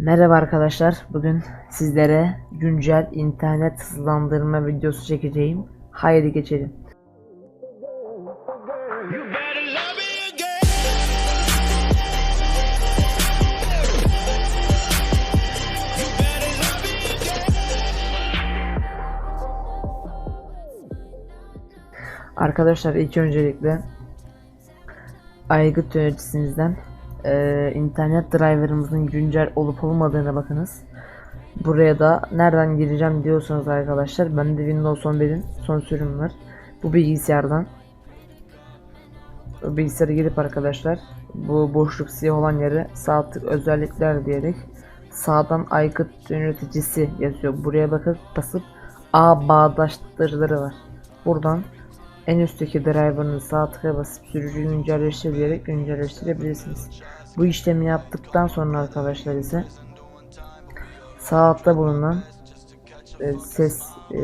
Merhaba arkadaşlar. Bugün sizlere güncel internet hızlandırma videosu çekeceğim. Haydi geçelim. Arkadaşlar ilk öncelikle aygıt yöneticinizden eee, internet driver'ımızın güncel olup olmadığına bakınız. Buraya da nereden gireceğim diyorsanız arkadaşlar bende Windows 11'in son sürüm var. Bu bilgisayardan bilgisayara girip arkadaşlar bu boşluk siyah olan yere sağ tık özellikler diyerek sağdan aygıt yöneticisi yazıyor. Buraya bakıp basıp A bağdaştırıları var. Buradan en üstteki driver'ını sağ tıka basıp sürücü güncelleştir diyerek güncelleştirebilirsiniz. Bu işlemi yaptıktan sonra arkadaşlar ise sağ altta bulunan e, ses e,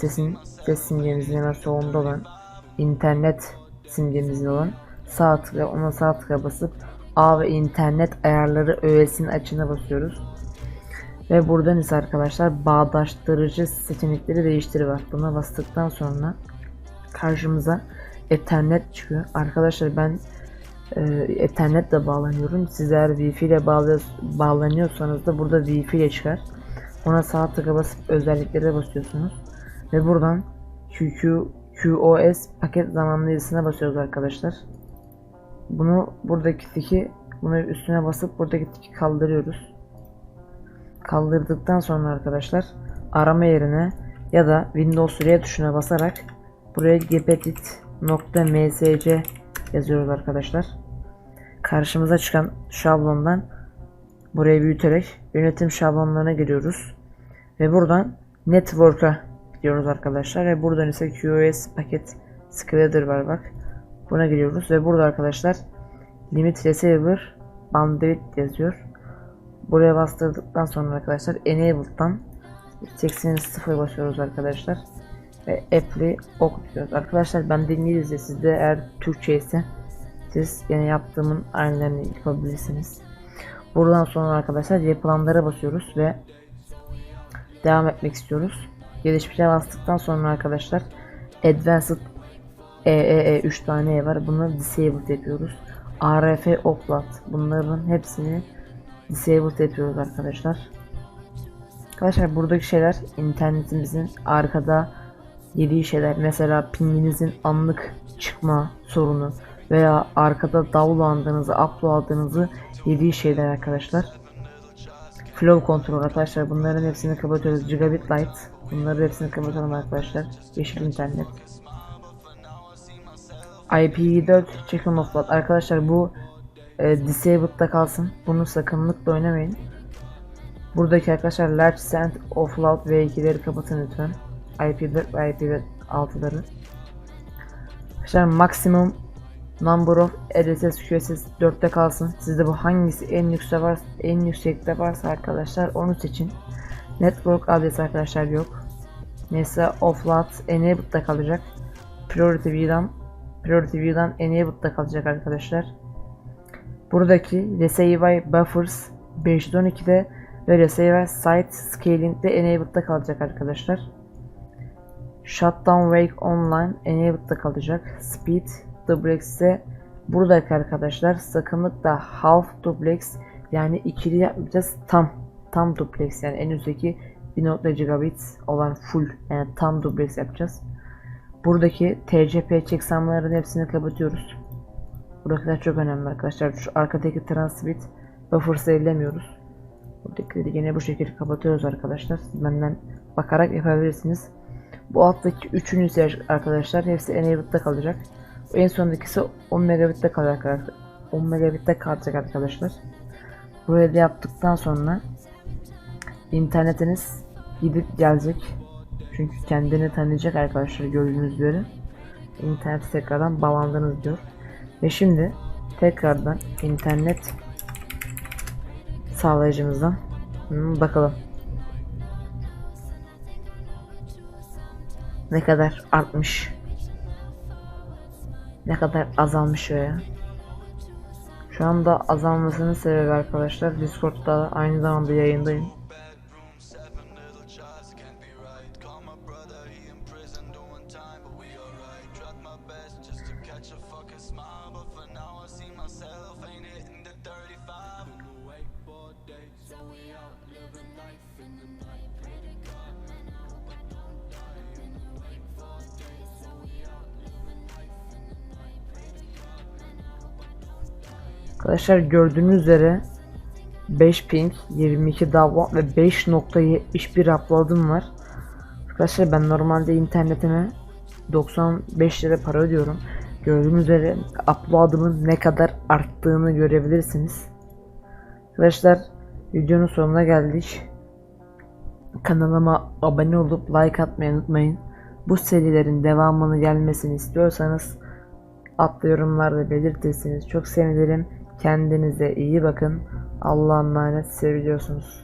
sesin ses simgemizin hemen solunda olan internet simgemizin olan sağ tıka ona sağ tıka basıp A ve internet ayarları öğesinin açına basıyoruz. Ve buradan ise arkadaşlar bağdaştırıcı seçenekleri değiştir var. Buna bastıktan sonra karşımıza Ethernet çıkıyor. Arkadaşlar ben Ethernetle bağlanıyorum. Siz eğer Wi-Fi ile bağlanıyorsanız da burada Wi-Fi ile çıkar. Ona sağ tıka basıp özelliklere basıyorsunuz. Ve buradan QQ, QoS paket zamanlayıcısına basıyoruz arkadaşlar. Bunu buradaki tiki bunu üstüne basıp buradaki tiki kaldırıyoruz. Kaldırdıktan sonra arkadaşlar arama yerine ya da Windows R tuşuna basarak buraya gepedit.msc yazıyoruz arkadaşlar. Karşımıza çıkan şablondan burayı büyüterek yönetim şablonlarına giriyoruz. Ve buradan Network'a gidiyoruz arkadaşlar. Ve buradan ise QoS paket Slider var bak. Buna giriyoruz ve burada arkadaşlar Limit Receiver Bandwidth yazıyor. Buraya bastırdıktan sonra arkadaşlar Enabled'dan 80 0 basıyoruz arkadaşlar. Ve Apple'i ok diyoruz. Arkadaşlar ben de sizde eğer Türkçe ise siz yine yaptığımın aynılarını yapabilirsiniz. Buradan sonra arkadaşlar yapılanlara basıyoruz ve devam etmek istiyoruz. Gelişmişe bastıktan sonra arkadaşlar Advanced EEE 3 tane E var. Bunları disabled yapıyoruz. ARF Oplat bunların hepsini disabled yapıyoruz arkadaşlar. Arkadaşlar buradaki şeyler internetimizin arkada yediği şeyler. Mesela pinginizin anlık çıkma sorunu veya arkada downloadladığınızı, uploadladığınızı yediği şeyler arkadaşlar. Flow kontrol arkadaşlar bunların hepsini kapatıyoruz. Gigabit Light bunları hepsini kapatalım arkadaşlar. Yeşil internet. IPv4 Chicken of Blood arkadaşlar bu e, disabled'da kalsın. Bunu sakınlıkla oynamayın. Buradaki arkadaşlar Large Send Offload V2'leri kapatın lütfen. IP4 ve IPv6'ları. Arkadaşlar maksimum number of RSS QSS 4'te kalsın. Sizde bu hangisi en yüksekte var en yüksekte varsa arkadaşlar onu seçin. Network adresi arkadaşlar yok. Mesela offload enabled'da kalacak. Priority view'dan Priority view'dan enabled'da kalacak arkadaşlar. Buradaki Receive Buffers 512'de ve Receive Site Scaling'de enabled'da kalacak arkadaşlar. Shutdown Wake Online enabled'da kalacak. Speed Duplex ise buradaki arkadaşlar sakınlıkla half duplex yani ikili yapmayacağız tam tam duplex yani en üstteki 1.0 gigabit olan full yani tam duplex yapacağız. Buradaki TCP checksamların hepsini kapatıyoruz. Buradakiler çok önemli arkadaşlar. Şu arkadaki transmit buffer'sı ellemiyoruz. Buradakileri yine bu şekilde kapatıyoruz arkadaşlar. Benden bakarak yapabilirsiniz. Bu alttaki üçünü ise arkadaşlar hepsi enabled'da kalacak. En sondakisi 10 megabit'te kalacak arkadaşlar. 10 megabit'te kalacak arkadaşlar. Burayı da yaptıktan sonra internetiniz gidip gelecek. Çünkü kendini tanıyacak arkadaşlar gördüğünüz üzere. İnternete tekrardan bağlandınız diyor. Ve şimdi tekrardan internet sağlayıcımızdan hmm, bakalım. Ne kadar artmış. Ne kadar azalmış o ya. Şu anda azalmasının sebebi arkadaşlar Discord'da aynı zamanda yayındayım. Arkadaşlar gördüğünüz üzere 5 ping, 22 download ve 5.71 upload'um var. Arkadaşlar ben normalde internetime 95 lira para ödüyorum. Gördüğünüz üzere upload'ımın ne kadar arttığını görebilirsiniz. Arkadaşlar videonun sonuna geldik. Kanalıma abone olup like atmayı unutmayın. Bu serilerin devamını gelmesini istiyorsanız Atlı yorumlarda belirtirseniz çok sevinirim. Kendinize iyi bakın. Allah'a emanet seviyorsunuz.